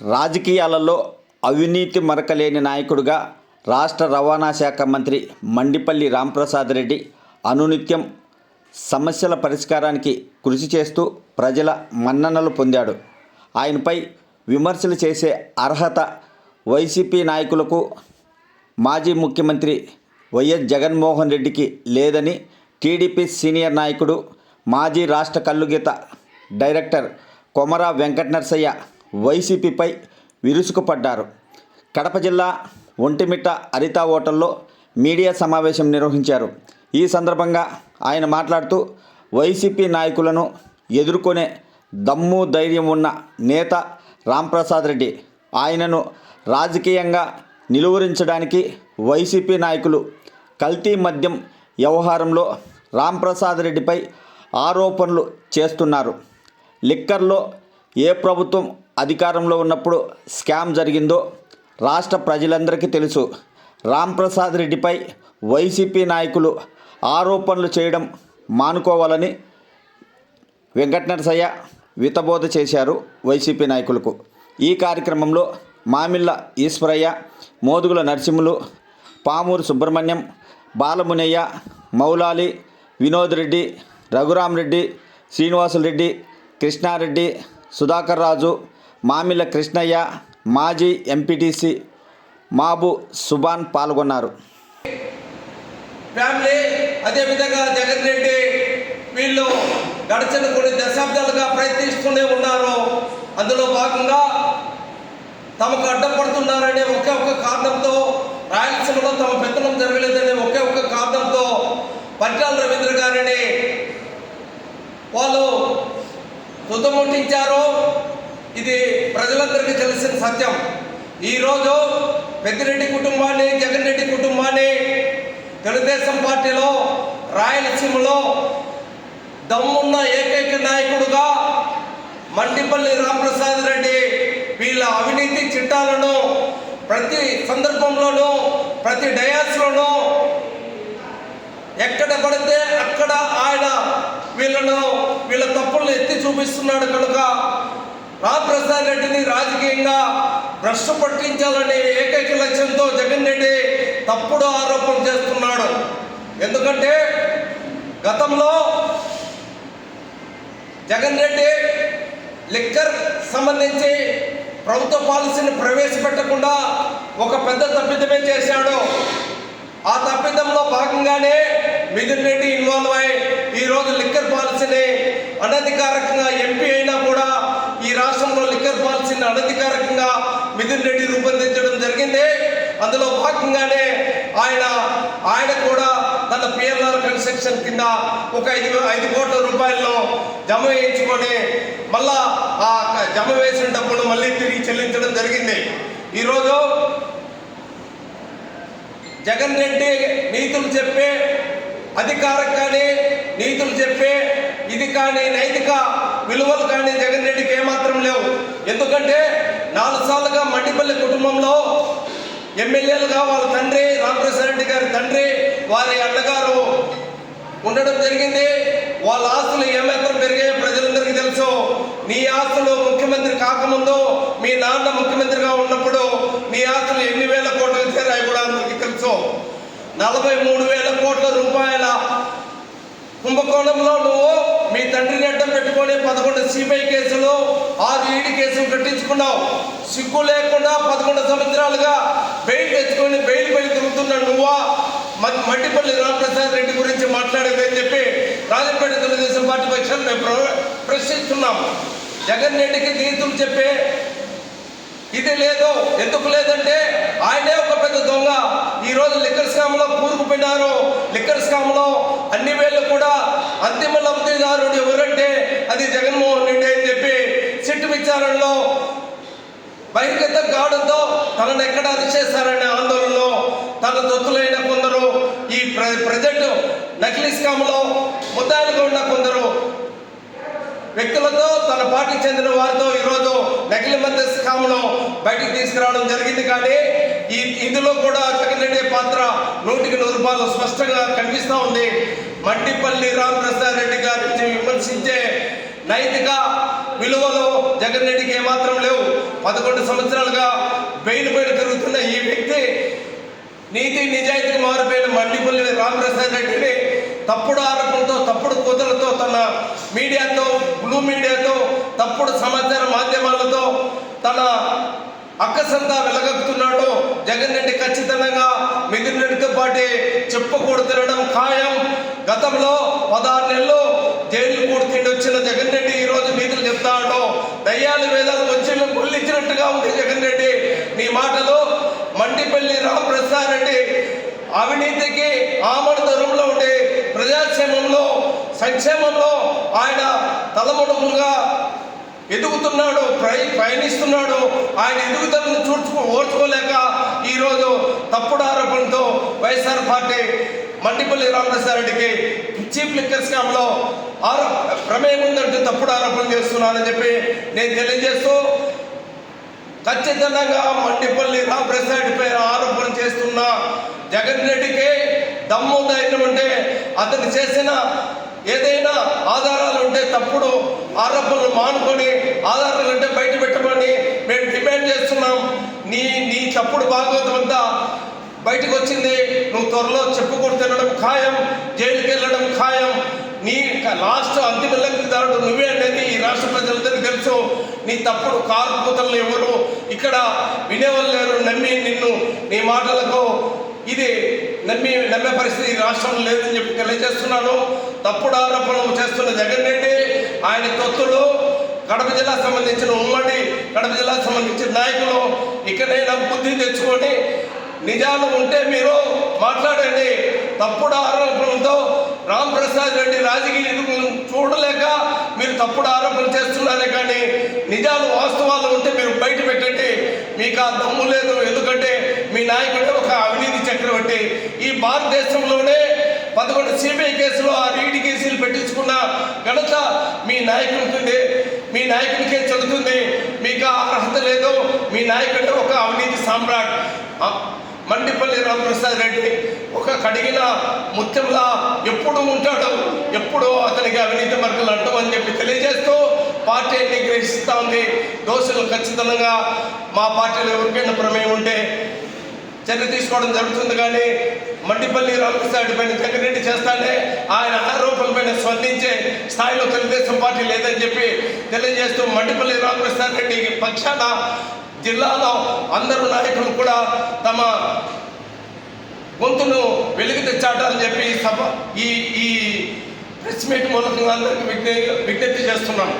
రాజకీయాలలో అవినీతి మరకలేని నాయకుడుగా రాష్ట్ర రవాణా శాఖ మంత్రి మండిపల్లి రాంప్రసాద్ రెడ్డి అనునిత్యం సమస్యల పరిష్కారానికి కృషి చేస్తూ ప్రజల మన్ననలు పొందాడు. ఆయనపై విమర్శలు చేసే అర్హత వైసీపీ నాయకులకు మాజీ ముఖ్యమంత్రి వైఎస్ జగన్మోహన్ రెడ్డికి లేదని టీడీపీ సీనియర్ నాయకుడు మాజీ రాష్ట్ర కల్లుగీత డైరెక్టర్ కొమరా వెంకట నరసయ్య వైసీపీపై విరుసుకుపడ్డారు. కడప జిల్లా ఒంటిమిట్ట అరితా హోటల్లో మీడియా సమావేశం నిర్వహించారు. ఈ సందర్భంగా ఆయన మాట్లాడుతూ వైసీపీ నాయకులను ఎదుర్కొనే దమ్ము ధైర్యం ఉన్న నేత రాంప్రసాద్ రెడ్డి ఆయనను రాజకీయంగా నిలువరించడానికి వైసీపీ నాయకులు కల్తీ మద్యం వ్యవహారంలో రాంప్రసాద్ రెడ్డిపై ఆరోపణలు చేస్తున్నారు. లిక్కర్లో ఏ ప్రభుత్వం అధికారంలో ఉన్నప్పుడు స్కామ్ జరిగిందో రాష్ట్ర ప్రజలందరికీ తెలుసు. రాంప్రసాద్ రెడ్డిపై వైసీపీ నాయకులు ఆరోపణలు చేయడం మానుకోవాలని వెంకటనరసయ్య వితబోధ చేశారు వైసీపీ నాయకులకు. ఈ కార్యక్రమంలో మామిళ్ళ ఈశ్వరయ్య మోదుగుల నరసింహులు పామూరు సుబ్రహ్మణ్యం బాలమునయ్య మౌలాలి వినోద్ రెడ్డి రఘురామ్ రెడ్డి శ్రీనివాసులరెడ్డి కృష్ణారెడ్డి సుధాకర్ రాజు మామిల కృష్ణయ్య మాజీ ఎంపీటీసీ మాబు సుబాన్ పాల్గొన్నారు. ఫ్యామిలీ అదేవిధంగా జగన్ రెడ్డి వీళ్ళు గడిచిన కొన్ని దశాబ్దాలుగా ప్రయత్నిస్తూనే ఉన్నారు. అందులో భాగంగా తమకు అడ్డపడుతున్నారనే ఒకే ఒక కారణంతో రాయలసీమలో తమ పెత్తనం జరగలేదనే ఒకే ఒక కారణంతో పట్టాల రవీంద్ర గారిని వాళ్ళు తుదముట్టించారు ఇది ప్రజలందరికీ తెలిసిన సత్యం. ఈరోజు పెద్దిరెడ్డి కుటుంబాన్ని జగన్ రెడ్డి కుటుంబాన్ని తెలుగుదేశం పార్టీలో రాయలసీమలో దమ్మున్న ఏకైక నాయకుడుగా మండిపల్లి రామప్రసాద్ రెడ్డి వీళ్ళ అవినీతి చిట్టాలను ప్రతి సందర్భంలోనూ ప్రతి డయాస్లోనూ ఎక్కడ పడితే అక్కడ ఆయన వీళ్ళను వీళ్ళ తప్పులను ఎత్తి చూపిస్తున్నాడు కనుక రామప్రసాద్ రెడ్డిని రాజకీయంగా భ్రష్టు పట్టించాలనే ఏకైక లక్ష్యంతో జగన్ రెడ్డి తప్పుడు ఆరోపణ చేస్తున్నాడు. ఎందుకంటే గతంలో జగన్ రెడ్డి లిక్కర్ సంబంధించి ప్రభుత్వ పాలసీని ప్రవేశపెట్టకుండా ఒక పెద్ద తప్పిదమే చేశాడు. ఆ తప్పిదంలో భాగంగానే మిథున్ రెడ్డి ఇన్వాల్వ్ అయ్యి ఈరోజు లిక్కర్ పాలసీని అనధికారికంగా ఎంపీ అయినా కూడా ఈ రాష్ట్రంలో లిక్కర్ పాలసీని అనధికారికంగా మిథున్ రెడ్డి రూపొందించడం జరిగింది. అందులో భాగంగానే ఆయన ఆయన కూడా తన పిఎల్ఆర్ కన్స్ట్రక్షన్ కింద ఒక ఐదు ఐదు కోట్ల రూపాయలను జమ వేయించుకొని మళ్ళా ఆ జమ వేసిన డబ్బును మళ్ళీ తిరిగి చెల్లించడం జరిగింది. ఈరోజు జగన్ రెడ్డి నీతులు చెప్పే అధికారం కానీ నీతులు చెప్పే ఇది కానీ నైతిక విలువలు కానీ జగన్ రెడ్డికి ఏమాత్రం లేవు. ఎందుకంటే నాలుగు సార్లుగా మండిపల్లి కుటుంబంలో ఎమ్మెల్యేలుగా వాళ్ళ తండ్రి రామప్రసాద్ రెడ్డి గారి తండ్రి వారి అన్నగారు ఉండడం జరిగింది. వాళ్ళ ఆస్తులు ఏమాత్రం పెరిగాయో ప్రజలందరికీ తెలుసు. నీ ఆస్తులు ముఖ్యమంత్రి కాకముందు మీ నాన్న ముఖ్యమంత్రిగా ఉన్నప్పుడు నీ ఆస్తులు ఎన్ని వేల కోట్లు చేరాయి కూడా అందరికీ తెలుసు నలభై మూడు వేల కోట్ల రూపాయల కుంభకోణంలో నువ్వు మీ తండ్రిని అడ్డం పెట్టుకొని పదకొండు సిబిఐ కేసులు ఆరు ఈడీ కేసులు కట్టించుకున్నావు. సిగ్గు లేకుండా పదకొండు సంవత్సరాలుగా బెయిల్ తెచ్చుకొని బెయిల్ పై తిరుగుతున్న నువ్వా? మట్టిపల్లి రామప్రసాద్ రెడ్డి గురించి మాట్లాడేదని చెప్పి రాజపేట తెలుగుదేశం పార్టీ పక్షాన్ని మేము ప్రశ్నిస్తున్నాం. జగన్ రెడ్డికి నీతులు చెప్పే ఇది లేదు. ఎందుకు లేదంటే ఆయనే ఒక పెద్ద దొంగ. ఈ రోజు లిక్కర్ స్కామ్లో కూరుకుపోయినారు లిక్కర్ స్కామ్లో అన్ని వేళ్ళు కూడా అంతిమ లబ్ధిదారుడు ఎవరంటే అది జగన్మోహన్ రెడ్డి అని చెప్పి సిట్టు విచారణలో బహిర్గత కావడంతో తనను ఎక్కడ అరెస్ట్ చేస్తారనే ఆందోళనలో తన దొత్తులైన కొందరు ఈ ప్ర ప్రజెంట్ నకిలీ స్కామ్లో ముద్దాయిలుగా ఉన్న కొందరు వ్యక్తులతో తన పార్టీకి చెందిన వారితో ఈరోజు నకిలీ మధ్య స్కామ్ను బయటికి తీసుకురావడం జరిగింది కానీ ఈ ఇందులో కూడా జగన్ రెడ్డి పాత్ర నూటికి నూరు రూపాయలు స్పష్టంగా కనిపిస్తూ ఉంది. మట్టిపల్లి రామప్రసాద్ రెడ్డి గారిని విమర్శించే నైతిక విలువలు జగన్ రెడ్డికి ఏమాత్రం లేవు. పదకొండు సంవత్సరాలుగా బెయిల్ పైన తిరుగుతున్న ఈ వ్యక్తి నీతి నిజాయితీకి మారిపోయిన మండిపల్లి రామప్రసాద్ రెడ్డిని తప్పుడు ఆరోపణలతో తప్పుడు కూతులతో తన మీడియాతో బ్లూ మీడియాతో తప్పుడు సమాచారం అక్కసంతా వెలగక్కుతున్నాడో జగన్ రెడ్డి ఖచ్చితంగా మిగిలిన రెడ్డితో పాటే చెప్పుకూడు తినడం ఖాయం. గతంలో పదహారు నెలలు జైలు కూడి తిండి వచ్చిన జగన్ రెడ్డి ఈ రోజు నీతులు చెప్తాడో దయ్యాలు వేదాలు వచ్చి ముళ్ళిచ్చినట్టుగా ఉంది జగన్ రెడ్డి. నీ మాటలు మండిపల్లి రామప్రసాద్ రెడ్డి అవినీతికి ఆమడ దూరంలో ఉండే ప్రజాక్షేమంలో సంక్షేమంలో ఆయన తలముడుముగా ఎదుగుతున్నాడు ప్రయ పయనిస్తున్నాడు ఆయన ఎదుగుదలను చూడ్చుకో ఓర్చుకోలేక ఈరోజు తప్పుడు ఆరోపణతో వైఎస్ఆర్ పార్టీ మండిపల్లి రామప్రసాద్ రెడ్డికి చీఫ్ లిక్కర్ స్కామ్లో ఆరో ప్రమేయం ఉందంటూ తప్పుడు ఆరోపణలు చేస్తున్నానని చెప్పి నేను తెలియజేస్తూ ఖచ్చితంగా మండిపల్లి రామప్రసాద్ పేరు ఆరోపణ చేస్తున్న జగన్ రెడ్డికి దమ్ము ధైర్యం అంటే అతను చేసిన ఏదైనా ఆధారాలు ఉంటే తప్పుడు ఆరోపణలు మానుకొని ఆధారాలు ఉంటే బయట పెట్టమని మేము డిమాండ్ చేస్తున్నాం. నీ నీ తప్పుడు భాగవతం అంతా బయటకు వచ్చింది. నువ్వు త్వరలో చెప్పుకొని తినడం ఖాయం జైలుకి వెళ్ళడం ఖాయం. నీ లాస్ట్ అంతిమ లబ్ధిదారుడు నువ్వే అనేది ఈ రాష్ట్ర ప్రజలందరికీ తెలుసు. నీ తప్పుడు కారు కూతలు ఎవరు ఇక్కడ వినేవాళ్ళు లేరు నమ్మి నిన్ను నీ మాటలకు ఇది నమ్మి నమ్మే పరిస్థితి ఈ రాష్ట్రంలో లేదని చెప్పి తెలియజేస్తున్నాను. తప్పుడు ఆరోపణలు చేస్తున్న జగన్ రెడ్డి ఆయన తొత్తులు కడప జిల్లాకు సంబంధించిన ఉమ్మడి కడప జిల్లాకు సంబంధించిన నాయకులు ఇక్కడైనా బుద్ధి తెచ్చుకొని నిజాలు ఉంటే మీరు మాట్లాడండి. తప్పుడు ఆరోపణలతో రామ్ ప్రసాద్ రెడ్డి రాజకీయ చూడలేక మీరు తప్పుడు ఆరోపణలు చేస్తున్నారే కానీ నిజాలు వాస్తవాలు ఉంటే మీరు బయట పెట్టండి. మీకు ఆ దమ్ము లేదు. ఎందుకంటే మీ నాయకుడు ఒక అవినీతి చక్రవర్తి ఈ భారతదేశంలోనే పదకొండు సిబిఐ కేసులో ఆ రీడి కేసులు పెట్టించుకున్న ఘనత మీ నాయకుడికి మీ నాయకుడికే చదువుతుంది మీకు అర్హత లేదు. మీ నాయకుడు ఒక అవినీతి సామ్రాట్. మండిపల్లి రామప్రసాద్ రెడ్డి ఒక కడిగిన ముత్యంలా ఎప్పుడు ఉంటాడు. ఎప్పుడో అతనికి అవినీతి మార్గలు అంటామని చెప్పి తెలియజేస్తూ పార్టీ నిగ్రహిస్తూ ఉంది. దోషులు ఖచ్చితంగా మా పార్టీలో ఎవరికైనా ప్రమేయం ఉంటే చర్య తీసుకోవడం జరుగుతుంది కానీ మండిపల్లి రామకృష్ణ పైన జగన్రెడ్డి చేస్తానే ఆయన ఆరోపణల పైన స్పందించే స్థాయిలో తెలుగుదేశం పార్టీ లేదని చెప్పి తెలియజేస్తూ మండిపల్లి రామకృష్ణ రెడ్డి పక్షాన జిల్లాలో అందరూ నాయకులు కూడా తమ గొంతును వెలుగు తెచ్చాటని చెప్పి సభ ఈ ఈ ప్రెస్ మీట్ మూలకంగా అందరికీ విజ్ఞప్తి చేస్తున్నాను.